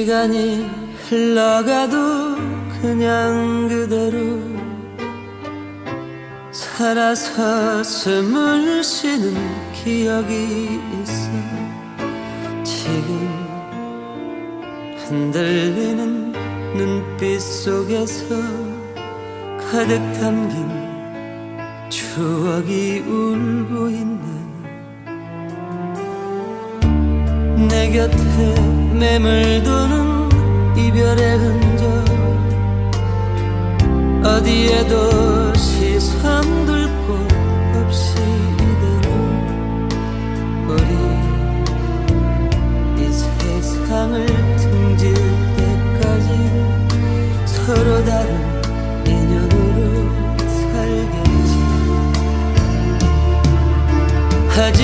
시간이 흘러가도 그냥 그대로 살아서 숨을 쉬는 기억이 있어. 지금 흔들리는 눈빛 속에서 가득 담긴 추억이 울고 있네 곁에 매물도는 이별의 흔적. 어디에도 시선 둘곳 없이 이대로 우리 이 세상을 등질 때까지 서로 다른 인연으로 살겠지. 하지